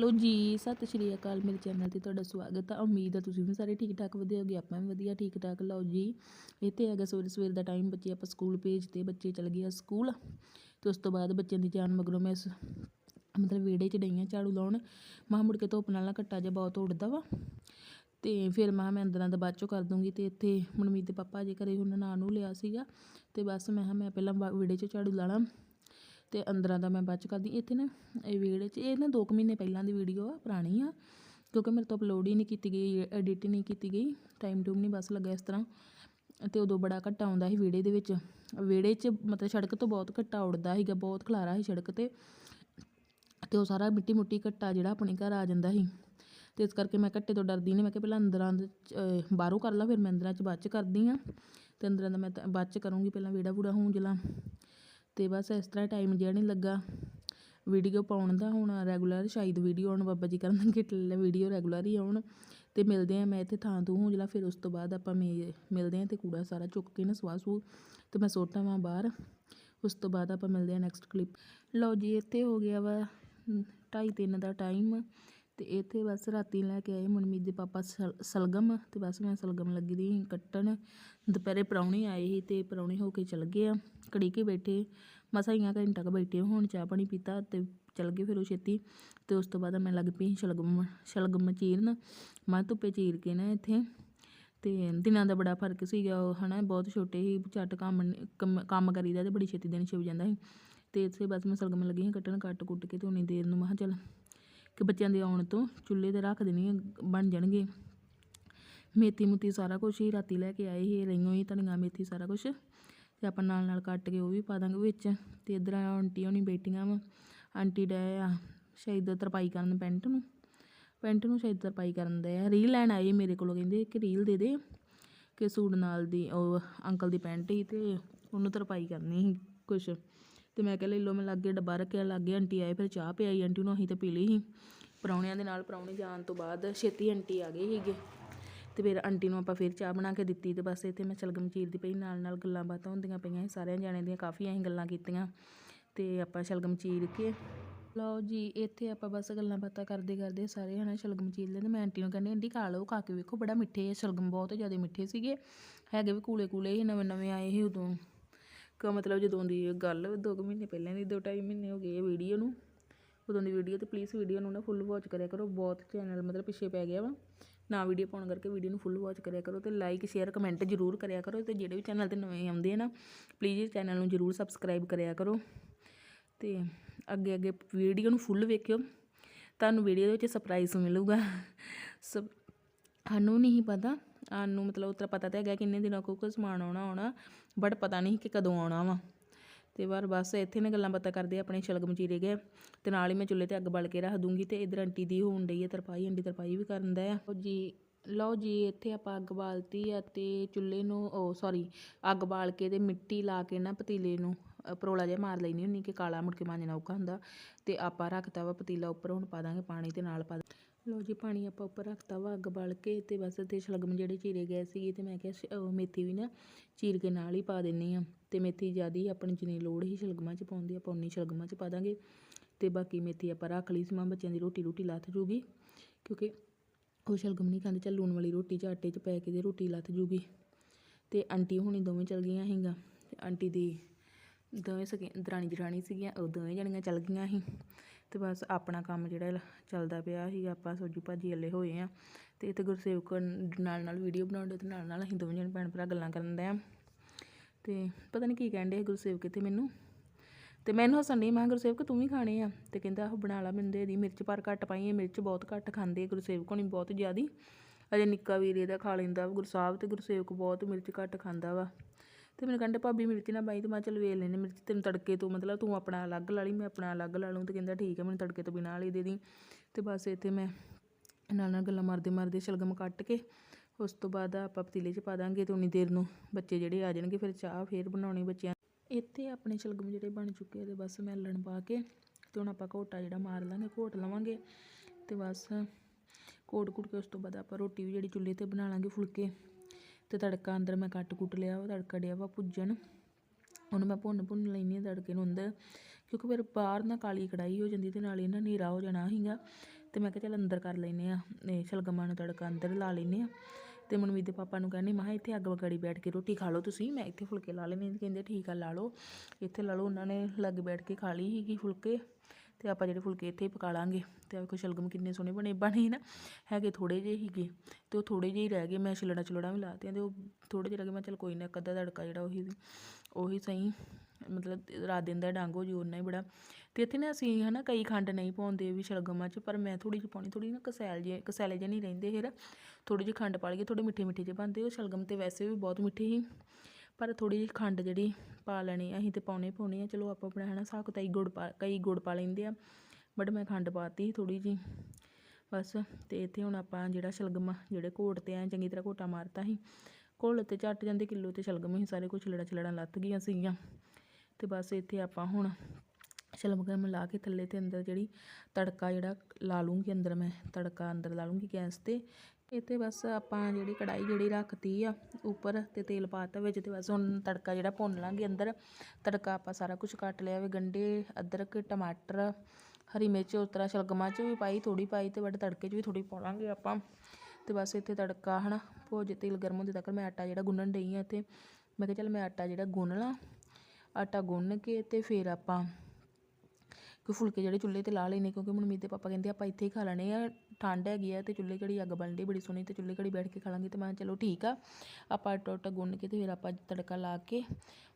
Hello ਜੀ, ਸਤਿ ਸ਼੍ਰੀ ਅਕਾਲ ਮੇਰੇ ਚੈਨਲ ਤੇ ਤੁਹਾਡਾ ਸਵਾਗਤ ਹੈ ਉਮੀਦ ਹੈ ਤੁਸੀਂ ਵੀ ਸਾਰੇ ਠੀਕ ਠਾਕ ਵਧੀਆ ਹੋਗੇ, ਆਪਾਂ ਵੀ ਵਧੀਆ ਠੀਕ ਠਾਕ ਲਓ ਜੀ ਇੱਥੇ ਹੈਗਾ ਸਵੇਰ ਸਵੇਰ ਦਾ ਟਾਈਮ ਬੱਚੇ ਆਪਾਂ ਸਕੂਲ ਭੇਜਦੇ ਬੱਚੇ ਚਲ ਗਏ ਆ ਸਕੂਲ ਤੇ ਉਸ ਤੋਂ ਬਾਅਦ ਬੱਚਿਆਂ ਦੀ ਜਾਣ ਮਗਰੋਂ ਮੈਂ ਮਤਲਬ ਵਿਹੜੇ 'ਚ ਡਈਆਂ ਝਾੜੂ ਲਾਉਣ। ਮਾਂ ਮੁੜ ਕੇ ਧੁੱਪ ਨਾਲ ਨਾ ਘੱਟਾ ਜਿਹਾ ਬਹੁਤ ਉੱਡਦਾ ਵਾ। ਤੇ ਫਿਰ ਮੈਂ ਕਿਹਾ ਮੈਂ ਅੰਦਰਾਂ ਦਾ ਬਾਅਦ ਚੋਂ ਕਰ ਦੂੰਗੀ ਤੇ ਇੱਥੇ ਮਨਮੀਤ ਦੇ ਪਾਪਾ ਜੇ ਘਰੇ, ਉਹਨਾਂ ਨਾਂ ਨੂੰ ਲਿਆ ਸੀਗਾ। ਤੇ ਬਸ ਮੈਂ ਕਿਹਾ ਮੈਂ ਪਹਿਲਾਂ ਬਾ- ਵਿਹੜੇ 'ਚ ਝਾੜੂ ਲਾ ਅਤੇ ਅੰਦਰਾਂ ਦਾ ਮੈਂ ਬਾਅਦ ਚ ਕਰਦੀ ਇੱਥੇ ਨਾ ਇਹ ਵਿਹੜੇ 'ਚ ਇਹ ਨਾ ਦੋ ਕੁ ਮਹੀਨੇ ਪਹਿਲਾਂ ਦੀ ਵੀਡੀਓ ਆ ਪੁਰਾਣੀ ਆ ਕਿਉਂਕਿ ਮੇਰੇ ਤੋਂ ਅਪਲੋਡ ਹੀ ਨਹੀਂ ਕੀਤੀ ਗਈ ਐਡਿਟ ਨਹੀਂ ਕੀਤੀ ਗਈ ਟਾਈਮ ਟੂਮ ਨਹੀਂ ਬਸ ਲੱਗਾ ਇਸ ਤਰ੍ਹਾਂ ਅਤੇ ਉਦੋਂ ਬੜਾ ਘੱਟਾ ਆਉਂਦਾ ਸੀ ਵਿਹੜੇ ਦੇ ਵਿੱਚ ਵਿਹੜੇ 'ਚ ਮਤਲਬ ਸੜਕ ਤੋਂ ਬਹੁਤ ਘੱਟਾ ਉੱਡਦਾ ਸੀਗਾ ਬਹੁਤ ਖਲਾਰਾ ਸੀ ਸੜਕ ਤੇ ਅਤੇ ਉਹ ਸਾਰਾ ਮਿੱਟੀ ਮੁੱਟੀ ਘੱਟਾ ਜਿਹੜਾ ਆਪਣੇ ਘਰ ਆ ਜਾਂਦਾ ਸੀ ਅਤੇ ਇਸ ਕਰਕੇ ਮੈਂ ਘੱਟੇ ਤੋਂ ਡਰਦੀ ਨਹੀਂ ਮੈਂ ਕਿਹਾ ਪਹਿਲਾਂ ਅੰਦਰਾਂ 'ਚ, ਬਾਹਰੋਂ ਕਰ ਲਾ ਫਿਰ ਮੈਂ ਅੰਦਰਾਂ 'ਚ ਬਾਅਦ 'ਚ ਕਰਦੀ ਹਾਂ ਅਤੇ ਅੰਦਰਾਂ ਦਾ ਮੈਂ ਤਾਂ ਬਾਅਦ 'ਚ ਕਰੂੰਗੀ ਪਹਿਲਾਂ ਵਿਹੜਾ ਵੂੜਾ ਹੂੰਜ ਲਾਂ ਤੇ ਬਸ ਇਸ ਤਰ੍ਹਾਂ ਟਾਈਮ ਜਿਹਾ ਨਹੀਂ ਲੱਗਾ। ਵੀਡੀਓ ਪਾਉਣ ਦਾ ਹੁਣ ਰੈਗੂਲਰ ਸ਼ਾਇਦ ਵੀਡੀਓ ਆਉਣ ਬਾਬਾ ਜੀ ਕਰਨ ਕਿ ਵੀਡੀਓ ਰੈਗੂਲਰ ਹੀ ਆਉਣ। ਤੇ ਮਿਲਦੇ ਆ ਮੈਂ ਇੱਥੇ ਥਾਂ ਤੋਂ ਹੂੰਜਲਾ ਫਿਰ ਉਸ ਤੋਂ ਬਾਅਦ ਆਪਾਂ ਮੇ- ਮਿਲਦੇ ਆ ਤੇ ਕੂੜਾ ਸਾਰਾ ਚੁੱਕ ਕੇ ਨਾ ਸਵਾਹ ਸੂ। ਤੇ ਮੈਂ ਸੋਟਾ ਵਾਂ ਬਾਹਰ। ਉਸ ਤੋਂ ਬਾਅਦ ਆਪਾਂ ਮਿਲਦੇ ਆ ਨੈਕਸਟ ਕਲਿੱਪ ਲਓ ਜੀ ਇੱਥੇ ਹੋ ਗਿਆ ਵਾ ਅਮ, ਢਾਈ ਤਿੰਨ ਦਾ ਟਾਈਮ ਤੇ ਇੱਥੇ ਬਸ ਰਾਤੀ ਲੈ ਕੇ ਆਏ ਮਨਮੀਤ ਦੇ ਪਾਪਾ ਸਲ- ਸਲਗਮ ਤੇ ਬਸ ਮੈਂ ਸਲਗਮ ਲੱਗੀ ਦੀ ਕੱਟਣ। ਦੁਪਹਿਰੇ ਪ੍ਰਾਹੁਣੇ ਆਏ ਸੀ ਤੇ ਪ੍ਰਾਹੁਣੇ ਹੋ ਕੇ ਚਲ ਗਏ ਆ। ਘੜੀ ਕੇ ਬੈਠੇ, ਮਸਾਂ ਹੀ ਘੰਟਾ ਕੁ ਬੈਠੇ ਹੁਣ ਚਾਹ ਪਾਣੀ ਪੀਤਾ ਤੇ ਚਲ ਗਏ ਫਿਰ ਉਹ ਛੇਤੀ। ਤੇ ਉਸ ਤੋਂ ਬਾਅਦ ਮੈਂ ਲੱਗ ਪਈ ਸ਼ਲਗਮ ਸ਼ਲਗਮ ਚੀਰਨ। ਮੈਂ ਧੁੱਪੇ ਚੀਰ ਕੇ ਨਾ ਇੱਥੇ ਤੇ ਦਿਨਾਂ ਦਾ ਬੜਾ ਫ਼ਰਕ ਸੀਗਾ ਉਹ, ਹਨਾ, ਬਹੁਤ ਛੋਟੇ ਸੀ, ਝੱਟ ਕੰਮ ਕੰਮ- ਕੰਮ ਕਰੀਦਾ ਤੇ ਬੜੀ ਛੇਤੀ ਦਿਨ ਛਿਪ ਜਾਂਦਾ ਸੀ। ਤੇ ਇੱਥੇ ਬਸ ਮੈਂ ਸਲਗਮ ਲੱਗੀ ਸੀ ਕੱਟਣ, ਕੱਟ ਕੁੱਟ ਕੇ ਤੇ ਉਨੀ ਦੇਰ ਨੂੰ ਮੈਂ ਕਿਹਾ ਚੱਲ ਕਿ ਬੱਚਿਆਂ ਦੇ ਆਉਣ ਤੋਂ ਚੁੱਲ੍ਹੇ ਤੇ ਰੱਖ ਦੇਣੀ ਬਣ ਜਾਣਗੇ। ਮੇਥੀ ਮੁੱਤੀ ਸਾਰਾ ਕੁਝ ਹੀ ਰਾਤੀ ਲੈ ਕੇ ਆਏ ਸੀ ਰਈਓ ਹੀ ਧਨੀਆ, ਮੇਥੀ ਸਾਰਾ ਕੁਝ ਤੇ ਆਪਾਂ ਨਾਲ ਨਾਲ ਕੱਟ ਕੇ ਉਹ ਵੀ ਪਾ ਦਾਂਗੇ ਵਿੱਚ। ਤੇ ਇਧਰ ਆਂਟੀ ਹੋਣੀ ਬੈਠੀਆਂ ਵਾ। ਆਂਟੀ ਡੇ ਆ ਸ਼ਾਇਦ ਤਰਪਾਈ ਕਰਨ ਪੈਂਟ ਨੂੰ। ਪੈਂਟ ਨੂੰ ਸ਼ਾਇਦ ਤਰਪਾਈ ਕਰਨ ਦੇ ਆ। ਰੀਲ ਲੈਣ ਆਏ ਮੇਰੇ ਕੋਲੋਂ, ਕਹਿੰਦੇ ਕਿ ਰੀਲ ਦੇ ਦੇ ਕਿ ਸੂਟ ਨਾਲ ਦੀ, ਉਹ ਅੰਕਲ ਦੀ ਪੈਂਟ ਹੀ ਤੇ ਉਹਨੂੰ ਤਰਪਾਈ ਕਰਨੀ ਸੀ ਕੁਛ। ਤੇ ਮੈਂ ਕਿਹਾ ਲੈ ਲਓ, ਮੈਂ ਲਾਗੇ ਡੱਬਾ ਰੱਖਿਆ, ਲਾਗੇ ਆਂਟੀ ਆਏ, ਫਿਰ ਚਾਹ ਪਿਆਈ, ਆਂਟੀ ਨੂੰ ਅਸੀਂ ਤਾਂ ਪੀ ਲਈ ਸੀ। ਪ੍ਰਾਹੁਣਿਆਂ ਦੇ ਨਾਲ ਪ੍ਰਾਹੁਣੇ ਜਾਣ ਤੋਂ ਬਾਅਦ ਛੇਤੀ ਆਂਟੀ ਆ ਗਏ ਸੀਗੇ। ਤੇ ਫਿਰ ਆਂਟੀ ਨੂੰ ਆਪਾਂ ਫਿਰ ਚਾਹ ਬਣਾ ਕੇ ਦਿੱਤੀ ਤੇ ਬਸ ਇੱਥੇ ਮੈਂ ਸ਼ਲਗਮ ਚੀਰਦੀ ਪਈ ਨਾਲ ਨਾਲ ਗੱਲਾਂ ਬਾਤਾਂ ਹੁੰਦੀਆਂ ਪਈਆਂ ਸੀ, ਸਾਰਿਆਂ ਜਾਣਿਆਂ ਦੀਆਂ ਕਾਫੀ ਅਸੀਂ ਗੱਲਾਂ ਕੀਤੀਆਂ। ਤੇ ਆਪਾਂ ਸ਼ਲਗਮ ਚੀਰ ਕੇ ਲਓ ਜੀ, ਇੱਥੇ ਆਪਾਂ ਬਸ ਗੱਲਾਂ ਬਾਤਾਂ ਕਰਦੇ ਕਰਦੇ ਸਾਰੇ ਹਨਾ ਸ਼ਲਗਮ ਚੀਰ ਲੈਂਦੇ। ਮੈਂ ਆਂਟੀ ਨੂੰ ਕਹਿੰਦੀ, ਆਂਟੀ ਖਾ ਲਓ, ਖਾ ਕੇ ਵੇਖੋ, ਬੜਾ ਮਿੱਠੇ ਹੈ ਸ਼ਲਗਮ, ਬਹੁਤ ਜ਼ਿਆਦਾ ਮਿੱਠੇ ਸੀਗੇ। ਹੈਗੇ ਵੀ ਕੂਲੇ ਕੂਲੇ ਹੀ ਨਵੇਂ ਨਵੇਂ ਆਏ ਸੀ ਉਦੋਂ। ਕਾ ਮਤਲਬ ਜਦੋਂ ਦੀ ਗੱਲ, ਦੋ ਕੁ ਮਹੀਨੇ ਪਹਿਲਾਂ ਦੀ, ਦੋ ਢਾਈ ਮਹੀਨੇ ਹੋ ਗਏ ਵੀਡੀਓ ਨੂੰ। ਉਦੋਂ ਦੀ ਵੀਡੀਓ ਤੇ ਪਲੀਜ਼ ਵੀਡੀਓ ਨੂੰ ਨਾ ਫੁੱਲ ਵਾਚ ਕਰਿਆ ਕਰੋ, ਬਹੁਤ ਚੈਨਲ ਮਤਲਬ ਪਿੱਛੇ ਪੈ ਗਿਆ ਵਾ। ਨਾ ਵੀਡੀਓ ਪਾਉਣ ਕਰਕੇ ਵੀਡੀਓ ਨੂੰ ਫੁੱਲ ਵਾਚ ਕਰਿਆ ਕਰੋ ਤੇ ਲਾਈਕ ਸ਼ੇਅਰ ਕਮੈਂਟ ਜ਼ਰੂਰ ਕਰਿਆ ਕਰੋ ਤੇ ਜਿਹੜੇ ਵੀ ਚੈਨਲ ਤੇ ਨਵੇਂ ਆਉਂਦੇ ਆ ਨਾ ਪਲੀਜ਼ ਚੈਨਲ ਨੂੰ ਜ਼ਰੂਰ ਸਬਸਕ੍ਰਾਈਬ ਕਰਿਆ ਕਰੋ। ਤੇ ਅੱਗੇ ਅੱਗੇ ਵੀਡੀਓ ਨੂੰ ਫੁੱਲ ਵੇਖਿਓ, ਤੁਹਾਨੂੰ ਵੀਡੀਓ ਦੇ ਵਿੱਚ ਸਰਪ੍ਰਾਈਜ਼ ਮਿਲੂਗਾ। ਸਬ ਸਾਨੂੰ ਨਹੀਂ ਪਤਾ, ਸਾਨੂੰ ਮਤਲਬ ਉਤਰਾ ਪਤਾ ਤਾਂ ਹੈਗਾ ਕਿੰਨੇ ਦਿਨਾਂ ਕੋਲ ਕੋਈ ਸਮਾਨ ਆਉਣਾ ਆਉਣਾ ਬਟ ਪਤਾ ਨਹੀਂ ਕਿ ਕਦੋਂ ਆਉਣਾ ਵਾ। ਤੇ ਵਾਰ ਬਸ ਇੱਥੇ ਨੇ ਗੱਲਾਂ ਬਾਤਾਂ ਕਰਦੇ ਆਪਣੇ ਸ਼ਲਗਮ ਚੀਰੇ ਗਏ ਤੇ ਨਾਲ ਹੀ ਮੈਂ ਚੁੱਲ੍ਹੇ ਤੇ ਅੱਗ ਬਲ ਕੇ ਰੱਖ ਦੂੰਗੀ ਤੇ ਇਧਰ ਆਂਟੀ ਦੀ ਹੋਣ ਡਈ ਹੈ ਤਰਪਾਈ, ਆਂਟੀ ਤਰਪਾਈ ਵੀ ਕਰਨ ਦਾ ਆ। ਜੀ, ਲਓ ਜੀ, ਇੱਥੇ ਆਪਾਂ ਅੱਗ ਬਾਲਤੀ ਆ ਤੇ ਚੁੱਲ੍ਹੇ ਨੂੰ, ਉਹ ਸੌਰੀ ਅੱਗ ਬਾਲ ਕੇ ਤੇ ਮਿੱਟੀ ਲਾ ਕੇ ਨਾ ਪਤੀਲੇ ਨੂੰ ਪਰੋਲਾ ਜਿਹਾ ਮਾਰ ਲੈਣੀ ਹੁੰਦੀ ਕਿ ਕਾਲਾ ਮੁੜ ਕੇ ਮਾਂਜਣਾ ਔਖਾ ਹੁੰਦਾ ਤੇ ਆਪਾਂ ਰੱਖਤਾ ਵਾ ਪਤੀਲਾ ਉੱਪਰ, ਹੁਣ ਪਾ ਦਾਂਗੇ ਪਾਣੀ ਤੇ ਨਾਲ ਪਾ ਲਓ ਜੀ, ਪਾਣੀ ਆਪਾਂ ਉੱਪਰ ਰੱਖਤਾ ਵਾ, ਅੱਗ ਬਾਲ ਕੇ ਤੇ ਬਸ ਤੇ ਸ਼ਲਗਮ ਜਿਹੜੇ ਚੀਰੇ ਗਏ ਸੀਗੇ ਤੇ ਮੈਂ ਕਿਹਾ ਸ਼- ਮੇਥੀ ਵੀ ਨਾ ਚੀਰ ਕੇ ਨਾਲ ਹੀ ਪਾ ਦਿੰਨੀ ਆ। ਤੇ ਮੇਥੀ ਜ਼ਿਆਦੀ ਆਪਣੀ ਜਿੰਨੀ ਲੋੜ ਹੀ ਸ਼ਲਗਮਾਂ 'ਚ ਪਾਉਂਦੀ ਆਪਾਂ ਉਨੀ ਸ਼ਲਗਮਾਂ 'ਚ ਪਾ ਦਾਂਗੇ। ਤੇ ਬਾਕੀ ਮੇਥੀ ਆਪਾਂ ਰੱਖ ਲਈ ਸੀ, ਮਾਂ ਬੱਚਿਆਂ ਦੀ ਰੋਟੀ ਰੋਟੀ ਲੱਥ ਜੂਗੀ, ਕਿਉਂਕਿ ਉਹ ਸ਼ਲਗਮ ਨਹੀਂ ਖਾਂਦੇ, ਚੱਲ ਲੂਣ ਵਾਲੀ ਰੋਟੀ 'ਚ ਆਟੇ 'ਚ ਪੈ ਕੇ ਦੇ ਰੋਟੀ ਲੱਥ ਜੂਗੀ। ਤੇ ਆਂਟੀ ਹੁਣੀ ਦੋਵੇਂ ਚਲ ਗਈਆਂ ਸੀਗਾ ਤੇ ਆਂਟੀ ਦੀ ਦੋਵੇਂ ਸਕੀ, ਦਰਾਣੀ ਜਠਾਣੀ ਸੀਗੀਆਂ, ਉਹ ਦੋਵੇਂ ਜਣੀਆਂ ਚਲ ਗਈਆਂ ਸੀ। ਤੇ ਬਸ ਆਪਣਾ ਕੰਮ ਜਿਹੜਾ ਚੱਲਦਾ ਪਿਆ ਸੀ ਆਪਾਂ ਸੋਜੂ ਭਾਜੀ ਵਾਲੇ ਹੋਏ ਆ। ਤੇ ਇੱਥੇ ਗੁਰਸੇਵਕ ਨਾਲ ਨਾਲ ਵੀਡੀਓ ਬਣਾਉਂਦੇ ਤੇ ਨਾਲ ਨਾਲ ਅਸੀਂ ਦੋਵੇਂ ਜਣੇ ਭੈਣ ਭਰਾ ਗੱਲਾਂ ਕਰਨ ਦੇ ਆ। ਤੇ ਪਤਾ ਨਹੀਂ ਕੀ ਕਹਿੰਦੇ ਗੁਰਸੇਵਕ ਇੱਥੇ ਮੈਨੂੰ। ਤੇ ਮੈਨੂੰ ਹੱਸਣ ਨਹੀਂ ਮੈਂ ਕਿਹਾ, ਗੁਰਸੇਵਕ ਤੂੰ ਵੀ ਖਾਣੇ ਆ? ਤੇ ਕਹਿੰਦਾ ਉਹ ਬਣਾ ਲਾ ਮੈਨੂੰ ਦੇ ਦੀ। ਮਿਰਚ ਪਰ ਘੱਟ ਪਾਈ ਹੈ ਮਿਰਚ ਬਹੁਤ ਘੱਟ ਖਾਂਦੇ ਆ ਗੁਰਸੇਵਕ ਹੋਣੀ ਬਹੁਤ ਜ਼ਿਆਦੀ। ਅਜੇ ਨਿੱਕਾ ਵੀਰ ਇਹਦਾ ਖਾ ਲੈਂਦਾ ਵਾ ਗੁਰਸਾਹਿਬ ਤੇ ਗੁਰਸੇਵਕ ਬਹੁਤ ਮਿਰਚ ਘੱਟ ਖਾਂਦਾ ਵਾ। ਤੇ ਮੈਨੂੰ ਕਹਿੰਦੇ ਭਾਬੀ ਮਿਰਚ ਨਾ ਬਾਈ ਤੇ ਮੈਂ ਚਲ ਵੇਲ ਵੇਖ ਲੈਨੇ ਮਿਰਚ ਤੈਨੂੰ ਤੜਕੇ ਤੋਂ ਮਤਲਬ ਤੂੰ ਆਪਣਾ ਅਲੱਗ ਲਾ ਲਈ, ਮੈਂ ਆਪਣਾ ਅਲੱਗ ਲਾ ਲੂੰ ਤੇ ਕਹਿੰਦਾ ਠੀਕ ਹੈ, ਮੈਨੂੰ ਤੜਕੇ ਤੋਂ ਬਿਨਾਂ ਵਾਲੀ ਦੇ ਦੀ ਤੇ ਬਸ ਇੱਥੇ ਮੈਂ ਨਾਲ ਨਾਲ ਗੱਲਾਂ ਮਾਰਦੇ ਮਾਰਦੇ ਸ਼ਲਗਮ ਕੱਟ ਕੇ, ਉਸ ਤੋਂ ਬਾਅਦ ਆਪਾਂ ਪਤੀਲੇ 'ਚ ਪਾ ਦਾਂਗੇ ਤੇ ਉਨੀ ਦੇਰ ਨੂੰ ਬੱਚੇ ਜਿਹੜੇ ਆ ਜਾਣਗੇ, ਫਿਰ ਚਾਹ ਫੇਰ ਬਣਾਉਣੀ ਬੱਚਿਆਂ ਇੱਥੇ ਆਪਣੇ ਸ਼ਲਗਮ ਜਿਹੜੇ ਬਣ ਚੁੱਕੇ ਆ ਤੇ ਬਸ ਮੈਲਣ ਪਾ ਕੇ ਤੇ ਹੁਣ ਆਪਾਂ ਘੋਟਾ ਜਿਹੜਾ ਮਾਰ ਲਾਂਗੇ, ਘੋਟ ਲਵਾਂਗੇ। ਤੇ ਬਸ ਘੋਟ ਘੁੱਟ ਕੇ ਉਸ ਤੋਂ ਬਾਅਦ ਆਪਾਂ ਰੋਟੀ ਵੀ ਜਿਹੜੀ ਚੁੱਲ੍ਹੇ ਤੇ ਬਣਾ ਲਾਂਗੇ ਫੁਲਕੇ। ਤੇ ਤੜਕਾ ਅੰਦਰ ਮੈਂ ਕੱਟ ਕੁੱਟ ਲਿਆ ਵਾ, ਤੜਕਾ ਡਿਆ ਵਾ ਭੁੱਜਣ। ਉਹਨੂੰ ਮੈਂ ਭੁੰਨ ਭੁੰਨ ਲੈਣੀ ਆ ਤੜਕੇ ਨੂੰ ਅੰਦਰ, ਕਿਉਂਕਿ ਫਿਰ ਬਾਹਰ ਨਾ ਕਾਲੀ ਕੜਾਈ ਹੋ ਜਾਂਦੀ ਤੇ ਨਾਲੇ ਇਹਨਾਂ ਹਨੇਰਾ ਹੋ ਜਾਣਾ ਸੀਗਾ। ਤੇ ਮੈਂ ਕਿਹਾ ਚੱਲ ਅੰਦਰ ਕਰ ਲੈਨੇ ਆ ਇਹ ਸ਼ਲਗਮਾਂ ਨੂੰ ਤੜਕਾ ਅੰਦਰ ਲਾ ਲੈਨੇ ਆ ਤੇ ਮਨਮੀਤ ਦੇ ਪਾਪਾ ਨੂੰ ਕਹਿੰਦੀ ਮਹਾ ਇੱਥੇ ਅੱਗ ਵਗੜੀ ਬੈਠ ਕੇ ਰੋਟੀ ਖਾ ਲਓ ਤੁਸੀਂ, ਮੈਂ ਇੱਥੇ ਫੁਲਕੇ ਲਾ ਲੈਨੇ ਕਹਿੰਦੇ ਠੀਕ ਆ, ਲਾ ਲਓ। ਇੱਥੇ ਲਾ ਲਓ, ਉਹਨਾਂ ਨੇ ਲੱਗ ਬੈਠ ਕੇ ਖਾ ਲਈ ਸੀਗੀ ਫੁਲਕੇ। ਤੇ ਆਪਾਂ ਜਿਹੜੇ ਫੁਲਕੇ ਇੱਥੇ ਹੀ ਪਕਾ ਲਾਂਗੇ। ਤੇ ਆ ਵੇਖੋ ਸ਼ਲਗਮ ਕਿੰਨੇ ਸੋਹਣੇ ਬਣੇ। ਬਣੇ ਨਾ, ਹੈਗੇ ਥੋੜੇ ਜਿਹੇ ਹੀਗੇ ਤੇ ਉਹ ਥੋੜੇ ਜਿਹੇ ਹੀ ਰਹਿ ਗਏ। ਮੈਂ ਛਿਲੜਾ ਛਿਲੜਾ ਵੀ ਲਾਤੀਆਂ ਤੇ ਉਹ ਥੋੜੇ ਜਿਹੇ ਰਹਿ ਗਏ ਮੈਂ ਚੱਲ ਕੋਈ ਨਾ ਇੱਕ ਅੱਧਾ ਤੜਕਾ ਜਿਹੜਾ ਉਹੀ ਉਹੀ ਸਹੀ, ਮਤਲਬ ਰਾਤ ਦਿਨ ਦਾ ਡੰਗ ਹੋ ਜੂ ਉਹਨਾਂ ਹੀ ਬੜਾ। ਤੇ ਇੱਥੇ ਨਾ ਅਸੀਂ ਹਨਾ ਕਈ ਖੰਡ ਨਹੀਂ ਪਾਉਂਦੇ ਵੀ ਸ਼ਲਗਮਾਂ 'ਚ, ਪਰ ਮੈਂ ਥੋੜੀ ਜਿਹੀ ਪਾਉਣੀ ਥੋੜੀ ਨਾ ਕਸੈਲ ਜੇ ਕਸੈਲੇ ਜੇ ਨਹੀਂ ਰਹਿੰਦੇ ਫਿਰ। ਥੋੜੀ ਜਿਹੀ ਖੰਡ ਪਾ ਲਈਏ ਥੋੜੇ ਮਿੱਠੇ ਮਿੱਠੇ ਜਿਹੇ ਬਣਦੇ। ਉਹ ਸ਼ਲਗਮ ਤੇ ਵੈਸੇ ਵੀ ਬਹੁਤ ਮਿੱਠੇ ਸੀ। ਪਰ ਥੋੜੀ ਜਿਹੀ ਖੰਡ ਜਿਹੜੀ ਪਾ ਲੈਣੀ ਅਸੀਂ ਤੇ ਪਾਉਣੇ ਪਾਉਣੇ ਆ। ਚਲੋ ਆਪਾਂ ਆਪਣਾ ਹੈ ਨਾ ਸਾਕ ਤਾਂ ਹੀ ਗੁੜ ਪਾ, ਕਈ ਗੁੜ ਪਾ ਲੈਂਦੇ ਆ ਬਟ ਮੈਂ ਖੰਡ ਪਾਤੀ ਥੋੜੀ ਜਿਹੀ। ਬਸ ਤੇ ਇੱਥੇ ਹੁਣ ਆਪਾਂ ਜਿਹੜਾ ਸ਼ਲਗਮ ਜਿਹੜੇ ਘੋਟ ਤੇ ਐ ਚੰਗੀ ਤਰ੍ਹਾਂ ਘੋਟਾ ਮਾਰਤਾ ਸੀ, ਘੋਲ ਤੇ ਝੱਟ ਜਾਂਦੇ ਕਿਲੋ ਤੇ ਸ਼ਲਗਮ ਹੀ ਸਾਰੇ ਕੁਝ ਛਿਲੜਾ ਛਿਲੜਾ ਲੱਤ ਗਈਆਂ ਸੀਗੀਆਂ। ਤੇ ਬਸ ਇੱਥੇ ਆਪਾਂ ਹੁਣ ਸ਼ਲਗਮ ਲਾ ਕੇ ਥੱਲੇ ਤੇ ਅੰਦਰ ਜਿਹੜੀ ਤੜਕਾ ਜਿਹੜਾ ਲਾ ਲੂੰਗੀ ਅੰਦਰ ਮੈਂ, ਤੜਕਾ ਅੰਦਰ ਲਾ ਲੂੰਗੀ ਗੈਸ ਤੇ ਇੱਥੇ ਬਸ ਆਪਾਂ ਜਿਹੜੀ ਕੜਾਈ ਜਿਹੜੀ ਰੱਖਤੀ ਆ ਉੱਪਰ ਤੇ ਤੇਲ ਪਾਤਾ ਵਿੱਚ ਤੇ ਬਸ ਹੁਣ ਤੜਕਾ ਜਿਹੜਾ ਭੁੰਨ ਲਾਂਗੇ ਅੰਦਰ। ਤੜਕਾ ਆਪਾਂ ਸਾਰਾ ਕੁਝ ਕੱਟ ਲਿਆ ਵੇ ਗੰਢੇ ਅਦਰਕ, ਟਮਾਟਰ, ਹਰੀ ਮਿਰਚ, ਉਸ ਤਰ੍ਹਾਂ ਸ਼ਲਗਮਾਂ 'ਚ ਵੀ ਪਾਈ ਥੋੜੀ ਪਾਈ ਤੇ ਬਟ ਤੜਕੇ 'ਚ ਵੀ ਥੋੜੀ ਪਾਵਾਂਗੇ ਆਪਾਂ। ਤੇ ਬਸ ਇੱਥੇ ਤੜਕਾ ਹਨਾ ਭੁੱਜ ਤੇਲ ਗਰਮ ਹੁੰਦੇ ਤੱਕ ਮੈਂ ਆਟਾ ਜਿਹੜਾ ਗੁੰਨਣ ਡਈ ਆ ਇੱਥੇ। ਮੈਂ ਕਿਹਾ ਚੱਲ ਮੈਂ ਆਟਾ ਜਿਹੜਾ ਗੁੰਨ ਲਾਂ। ਆਟਾ ਗੁੰਨ ਕੇ ਤੇ ਫਿਰ ਆਪਾਂ ਕਿ ਫੁਲਕੇ ਜਿਹੜੇ ਚੁੱਲ੍ਹੇ ਤੇ ਲਾ ਲੈਨੇ ਕਿਉਂਕਿ ਮਨਮੀਤ ਦੇ ਪਾਪਾ ਕਹਿੰਦੇ ਆਪਾਂ ਇੱਥੇ ਹੀ ਖਾ ਲੈਣੇ ਆ, ਠੰਡ ਹੈਗੀ ਆ ਤੇ ਚੁੱਲ੍ਹੇ ਘੜੀ ਅੱਗ ਬਲਦੀ ਬੜੀ ਸੋਹਣੀ ਤੇ ਚੁੱਲ੍ਹੇ ਘੜੀ ਬੈਠ ਕੇ ਖਾ ਲਾਂਗੇ ਤੇ ਮੈਂ ਕਿਹਾ ਚਲੋ ਠੀਕ ਆ। ਆਪਾਂ ਆਟਾ ਗੁੰਨ ਕੇ ਤੇ ਫਿਰ ਆਪਾਂ ਤੜਕਾ ਲਾ ਕੇ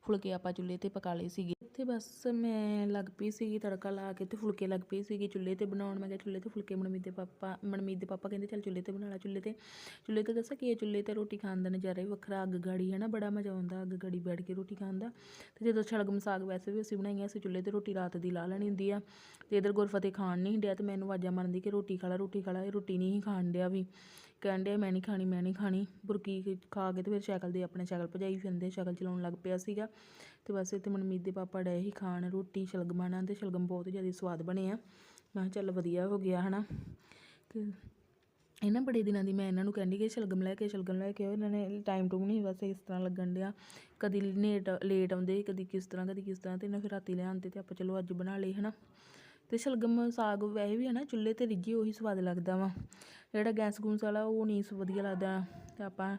ਫੁਲਕੇ ਆਪਾਂ ਚੁੱਲ੍ਹੇ ਤੇ ਪਕਾ ਲਏ ਸੀਗੇ। ਇੱਥੇ ਬਸ ਮੈਂ ਲੱਗ ਪਈ ਸੀਗੀ ਤੜਕਾ ਲਾ ਕੇ ਤੇ ਫੁਲਕੇ ਲੱਗ ਪਈ ਸੀਗੀ ਚੁੱਲ੍ਹੇ ਤੇ ਬਣਾਉਣ। ਮੈਂ ਕਿਹਾ ਚੁੱਲ੍ਹੇ ਤੇ ਫੁਲਕੇ, ਮਨਮੀਤ ਦੇ ਪਾਪਾ, ਮਨਮੀਤ ਦੇ ਪਾਪਾ ਕਹਿੰਦੇ ਚੱਲ ਚੁੱਲ੍ਹੇ ਤੇ ਬਣਾ ਲਾ, ਚੁੱਲ੍ਹੇ ਤੇ ਚੁੱਲ੍ਹੇ ਤੇ ਦੱਸਾਂ ਕੀ ਹੈ, ਚੁੱਲ੍ਹੇ ਤੇ ਰੋਟੀ ਖਾਣ ਦਾ ਨਜ਼ਾਰਾ ਹੀ ਵੱਖਰਾ, ਅੱਗ ਗਾੜੀ ਹੈ ਨਾ, ਬੜਾ ਮਜ਼ਾ ਆਉਂਦਾ ਅੱਗ ਗਾੜੀ ਬੈਠ ਕੇ ਰੋਟੀ ਖਾਣ ਦਾ। ਤੇ ਜਦੋਂ ਸ਼ਲਗਮ ਸਾਗ ਵੈਸੇ ਵੀ ਅਸੀਂ ਬਣਾਈਆਂ ਸੀ, ਚੁੱਲ੍ਹੇ ਤੇ ਰੋਟੀ ਰਾਤ ਦੀ ਲਾ ਲੈਣੀ ਹੁੰਦੀ ਆ ਤੇ ਇਧਰ ਗੁਰਫਤਿਹ ਖਾਣ ਨਹੀਂ ਡਿਆ ਤੇ ਮੈਨੂੰ ਆਵਾਜ਼ਾਂ ਮਾਰਦੀ ਕਿ ਰੋਟੀ ਖਾ ਲਾ, ਰੋਟੀ ਖਾ ਲਾ ਰੋਟੀ ਨਹੀਂ ਖਾਣ ਡਿਆ ਵੀ। ਕਹਿਣ ਡਿਆ, ਮੈਂ ਨਹੀਂ ਖਾਣੀ, ਮੈਂ ਨਹੀਂ ਖਾਣੀ। ਬੁਰਕੀ ਖਾ ਕੇ ਤੇ ਫਿਰ ਸ਼ਕਲ ਦੇ ਆਪਣੇ ਸ਼ਕਲ ਭਜਾਈ ਫਿਰਦੇ ਸ਼ਕਲ ਚਲਾਉਣ ਲੱਗ ਪਿਆ ਸੀਗਾ। ਤੇ ਬਸ ਇੱਥੇ ਮਨਮੀਤ ਦੇ ਪਾਪਾ ਡਏ ਹੀ ਖਾਣ, ਰੋਟੀ, ਸ਼ਲਗਮਾਂ ਨਾਲ ਤੇ ਸ਼ਲਗਮ ਬਹੁਤ ਜ਼ਿਆਦਾ ਸਵਾਦ ਬਣੇ ਆ। ਮੈਂ ਕਿਹਾ ਚੱਲ ਵਧੀਆ ਹੋ ਗਿਆ, ਹਨਾ। ਤੇ ਇਹਨਾਂ ਬੜੇ ਦਿਨਾਂ ਦੀ ਮੈਂ ਇਹਨਾਂ ਨੂੰ ਕਹਿੰਦੀ ਕਿ ਸ਼ਲਗਮ ਲੈ ਕੇ, ਸ਼ਲਗਮ ਲੈ ਕੇ ਇਹਨਾਂ ਨੇ ਟਾਈਮ ਟੂਮ ਨਹੀਂ ਬਸ ਇਸ ਤਰ੍ਹਾਂ ਲੱਗਣ ਡਿਆ। ਕਦੀ ਲੇਟ ਲੇਟ ਆਉਂਦੇ ਕਦੀ ਕਿਸ ਤਰ੍ਹਾਂ, ਕਦੀ ਕਿਸ ਤਰ੍ਹਾਂ ਤੇ ਇਹਨਾਂ ਫਿਰ ਰਾਤੀ ਲਿਆਉਂਦੇ ਤੇ ਆਪਾਂ ਚਲੋ ਅੱਜ ਬਣਾ ਲਏ, ਹਨਾ। ਤੇ ਸ਼ਲਗਮ ਸਾਗ ਵੈਸੇ ਵੀ ਹੈ ਨਾ ਚੁੱਲ੍ਹੇ ਤੇ ਰਿੱਝੇ ਉਹੀ ਸਵਾਦ ਲੱਗਦਾ ਵਾ। ਜਿਹੜਾ ਗੈਸ ਗੂਸ ਵਾਲਾ ਉਹ ਨਹੀਂ ਸ- ਵਧੀਆ ਲੱਗਦਾ। ਤੇ ਆਪਾਂ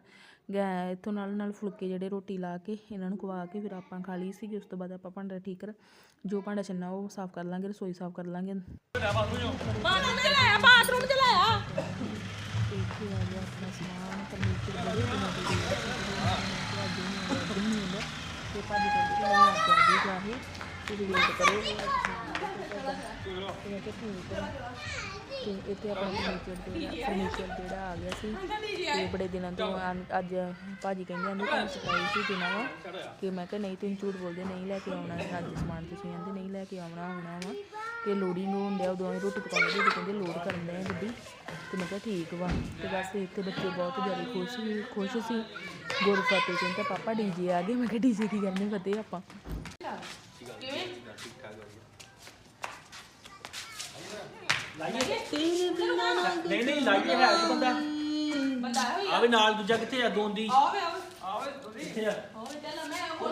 ਗੈ ਇੱਥੋਂ ਨਾਲ ਨਾਲ ਫੁਲਕੇ ਜਿਹੜੇ ਰੋਟੀ ਲਾ ਕੇ ਇਹਨਾਂ ਨੂੰ ਖਵਾ ਕੇ ਫਿਰ ਆਪਾਂ ਖਾ ਲਈ ਸੀਗੀ ਉਸ ਤੋਂ ਬਾਅਦ ਆਪਾਂ ਭਾਂਡਾ ਠੀਕ ਕਰ ਜੋ ਭਾਂਡਾ ਛੰਨਾ ਉਹ ਸਾਫ਼ ਕਰ ਲਾਂਗੇ ਰਸੋਈ ਸਾਫ਼ ਕਰ ਲਾਂਗੇ। ਬਾਥਰੂਮ ਚ ਲਾਇਆ ਬਾਥਰੂਮ ਚ ਲਾਇਆ ਇੱਥੇ ਆ। ਗਿਆ ਆਪਣਾ ਸਮਾਨ ਫਰਨੀਚਰ ਬੜੇ ਲਈ ਆ ਤੇ ਭਾਜੀ ਕਹਿੰਦੇ ਕਿ ਮੈਂ ਅੱਜ ਆ ਜੀ ਜਾਹੇ ਕਰੋ ਤੇ ਮੈਂ ਕਿਹਾ ਠੀਕ ਆ ਤੇ ਇੱਥੇ ਆਪਣਾ ਫਰਨੀਚਰ ਜਿਹੜਾ ਫਰਨੀਚਰ ਜਿਹੜਾ ਆ ਗਿਆ ਸੀ ਤੇ ਬੜੇ ਦਿਨਾਂ ਤੋਂ ਆ- ਅੱਜ ਭਾਜੀ ਕਹਿੰਦੇ ਆਂਦੇ ਤੁਹਾਨੂੰ ਸਰਪ੍ਰਾਈਜ਼ ਹੀ ਦੇਣਾ ਵਾ ਕਿ ਮੈਂ ਕਿਹਾ ਨਹੀਂ ਤੁਸੀਂ ਝੂਠ ਬੋਲਦੇ ਨਹੀਂ ਲੈ ਕੇ ਆਉਣਾ ਹੈ ਅੱਜ ਸਮਾਨ ਤੁਸੀਂ ਕਹਿੰਦੇ ਨਹੀਂ ਲੈ ਕੇ ਆਉਣਾ ਆਉਣਾ ਵਾ ਤੇ ਨੂੰ ਹੁੰਦੇ ਆ ਉਦੋਂ ਅਸੀਂ ਰੋਟੀ ਪਕਾਉਂਦੇ ਤੇ ਕਹਿੰਦੇ ਲੋੜ ਕਰਨ ਦੇ ਗੱਡੀ ਤੇ ਮੈਂ ਕਿਹਾ ਠੀਕ ਵਾ ਤੇ ਬਸ ਇੱਥੇ ਬੱਚੇ ਬਹੁਤ ਜ਼ਿਆਦਾ ਖੁਸ਼ ਸੀ ਖੁਸ਼ ਸੀ ਗੁਰਫਤਿਹ ਕਹਿੰਦਾ ਪਾਪਾ ਡੀਜੇ ਆ ਗਏ। ਮੈਂ ਕਿਹਾ, ਡੀਜੇ ਕੀ ਕਰਨੇ ਫਤਿਹ ਆਪਾਂ? ਨਹੀਂ ਨਹੀਂ ਲਾਈਟ ਹੈ ਇੱਕ ਬੰਦਾ। ਬੰਦਾ ਹੋਈ ਆਵੇ ਨਾਲ ਦੂਜਾ ਕਿੱਥੇ ਆ ਦੋਂਦੀ ਆਵੇ ਆਵੇ। ਆਵੇ ਕਿੱਥੇ ਆ? ਹੋਵੇ ਚੱਲ ਮੈਂ ਉਹ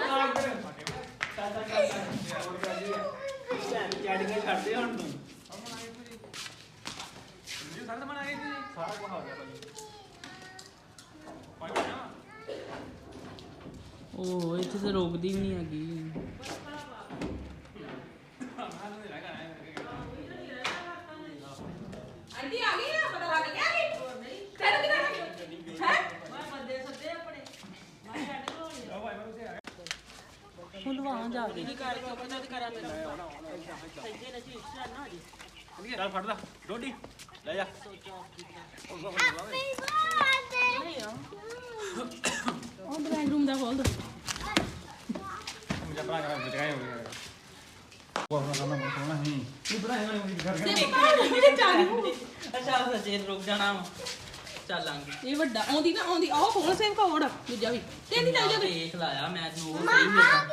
ਚੈਟ ਕੇ ਛੱਡਦੇ ਹੁਣ ਤੂੰ। ਉਹ ਇੱਥੇ ਤੇ ਰੋਕਦੀ ਵੀ ਨਹੀਂ ਹੈਗੀ ਆਂਟੀ ਆ ਗਈ ਨਾ ਪਤਾ ਲੱਗ ਗਿਆ ਕਿ ਤੈਨੂੰ ਕੀ ਕਰਨਾ ਹੈ ਮੈਂ ਬੰਦੇ ਸੱਦੇ ਆਪਣੇ ਹੁਲਵਾ ਜਾ ਕੇ ਚੱਲ ਫੜ ਲੈ ਡੋਡੀ ਲੈ ਜਾ। ਉਹ ਡਰਾਇੰਗ ਰੂਮ ਦਾ ਖੋਲ ਦੋ ਮੁਝੇ ਬਣਾ ਕੇ ਬਚਾਏ ਹੋ ਗਏ ਅੱਛਾ ਸੱਚੇ ਰੁਕ ਜਾਣਾ ਵਾ। ਚੱਲਾਂਗੇ ਇਹ ਵੱਡਾ ਆਉਂਦੀ ਨਾ ਆਉਂਦੀ ਆਹ ਫੋਨ ਸੇਵ ਕੋਡ ਦੂਜਾ ਵੀ। ਤੇਰੀ ਚੱਲ ਜਾ ਦੇਖ ਲਾਇਆ ਮੈਂ ਤੈਨੂੰ ਉਹ ਸਹੀ ਮਿਲਦਾ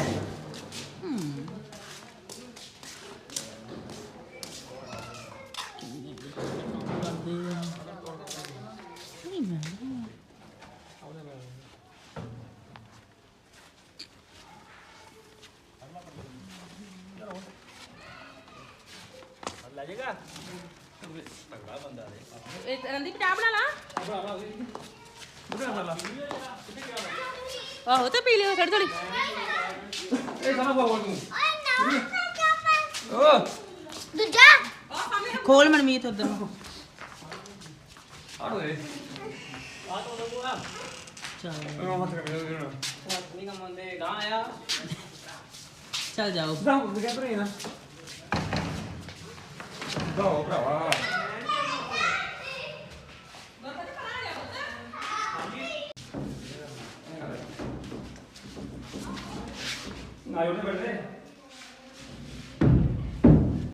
ਤਗੜਾ ਬੰਦਾ ਦੇ ਇਹ ਰੰਦੀ ਚਾਹ ਬਣਾ ਲਾ। ਬੁਰਾ ਵਾਲਾ ਆਹੋ ਤੇ ਪੀ ਲਿਓ ਥੋੜੀ ਥੋੜੀ ਇਹ ਸਾਰਾ ਬਾਬਾ ਤੂੰ ਓ हाँ। ਖੋਲ ਮਨਮੀਤ ਉਧਰ ਨੂੰ। ਆੜੋ ਦੇ ਚੱਲ ਉਹ ਹੱਥ ਕਰ ਦੇ ਨਾ ਨਹੀਂ ਕਮਾਉਂਦੇ ਗਾਂ ਆਇਆ ਚੱਲ ਜਾਓ ਕਿਹ ਤਰੇ ਨਾ ਦੋ ਭਰਾਵਾ। ਨਾ ਉਹਨੇ ਬੈਠੇ